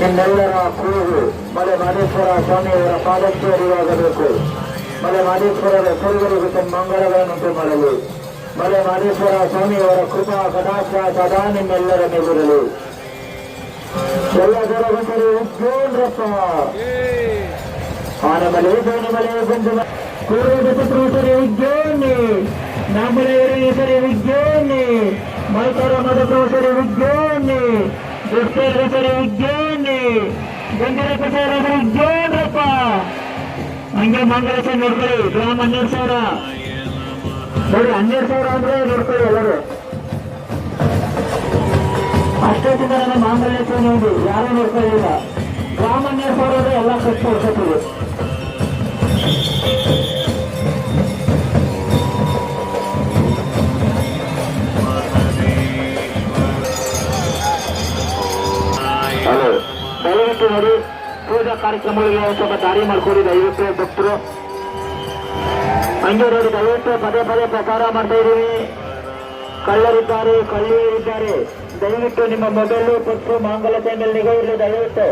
ನಿಮ್ಮೆಲ್ಲರ ಕೂಗು ಮಲೆ ಮಾದೇಶ್ವರ ಸ್ವಾಮಿಯವರ ಪಾದಕ್ಕೆ ಅರಿವಾಗಬೇಕು ಮಲೆ ಮಾದೇಶ್ವರರ ಸರ್ವರಿಗೂ ತಮ್ಮ ಮಂಗಳಗಳನ್ನುಂಟು ಮಾಡಲು ಮಲೆ ಮಾದೇಶ್ವರ ಸ್ವಾಮಿಯವರ ಕೃಪಾ ಕಟಾಕ್ಷ ಸದಾ ನಿಮ್ಮೆಲ್ಲರ ಮೇಲಿರಲಿ ಎಲ್ಲ ಜಲಗಂಟರು ಉಜ್ಜೋನ್ರಪ್ಪ ಆನಮಲೆ ಗೋನಮಲೆ ಗುಂಜು ಕೂಡದ ಪುತ್ರೋಸರಿ ಉಜ್ಜೋನಿ ನಮ್ಮಲೆ ಹೆಸರಿ ಉಜ್ಜೋನಿ ಮೈತರ ಮದಪ್ರೋಸರಿ ಉಜ್ಜೋನಿ ದುಷ್ಟರ ಹೆಸರಿ ಉಜ್ಜೋನಿ ಗಂಗರ ಕಸರ ಉಜ್ಜೋನ್ರಪ್ಪ ಹಂಗೆ ಮಂಗಳಸ ನೋಡ್ಕೊಳ್ಳಿ, ಗ್ರಾಮ ಹನ್ನೆರಡು ಸಾವಿರ. ನೋಡಿ, ಹನ್ನೆರಡು ಸಾವಿರ ಅಂದ್ರೆ ನೋಡ್ಕೊಳ್ಳಿ ಎಲ್ಲರೂ. ಅಷ್ಟೊತ್ತಿಗೆ ಮಾಂಗಲ್ಯ ನೋಡಿ, ಯಾರೂ ನೋಡ್ಕೊಳ್ಳಿಲ್ಲ ನೋಡಿ ಪೂಜಾ ಕಾರ್ಯಕ್ರಮಗಳಿಗೆ ಸ್ವಲ್ಪ ದಾರಿ ಮಾಡ್ಕೊಡಿ, ದಯವಿಟ್ಟು ಭಕ್ತರು. ಹಂಗೆ ನೋಡಿ, ದಯವಿಟ್ಟು ಪದೇ ಪದೇ ಪ್ರಚಾರ ಮಾಡ್ತಾ ಇದ್ದೀವಿ. ಕಳ್ಳರಿದ್ದಾರೆ, ಕಳ್ಳಿಯರಿದ್ದಾರೆ. ದಯವಿಟ್ಟು ನಿಮ್ಮ ಮೊಬೈಲು, ಪರ್ಸು ಮಾಂಗಲ್ಯತೆ ಮೇಲೆ ನಿಗಾ ಇರಲಿ ದಯವಿಟ್ಟು.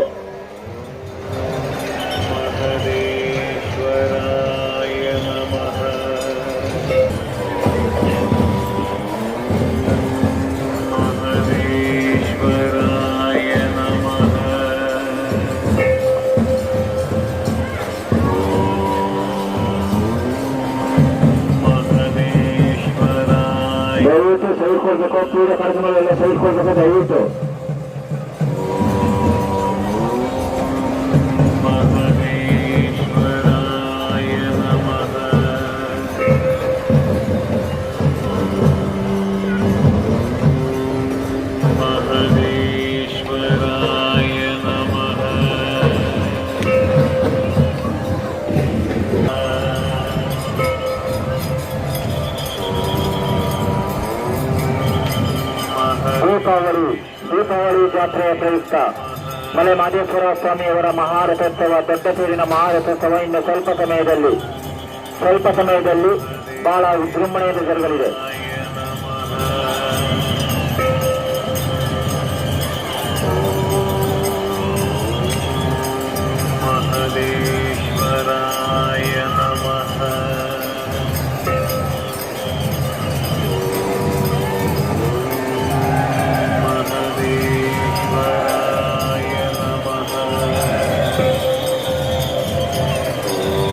Segundo, seis de copia para uno de los hijos de José Deepavali Deepavali ಜಾತ್ರೆಯ ಪ್ರಯುಕ್ತ ಮಲೆ ಮಾದೇಶ್ವರ ಸ್ವಾಮಿಯವರ ಮಹಾರಥೋತ್ಸವ ದೊಡ್ಡ ತೇರಿನ ಮಹಾರಥೋತ್ಸವ ಇನ್ನು ಸ್ವಲ್ಪ ಸಮಯದಲ್ಲಿ ಸ್ವಲ್ಪ ಸಮಯದಲ್ಲಿ ಬಹಳ ವಿಜೃಂಭಣೆಯಲ್ಲಿ ಜರುಗಲಿದೆ.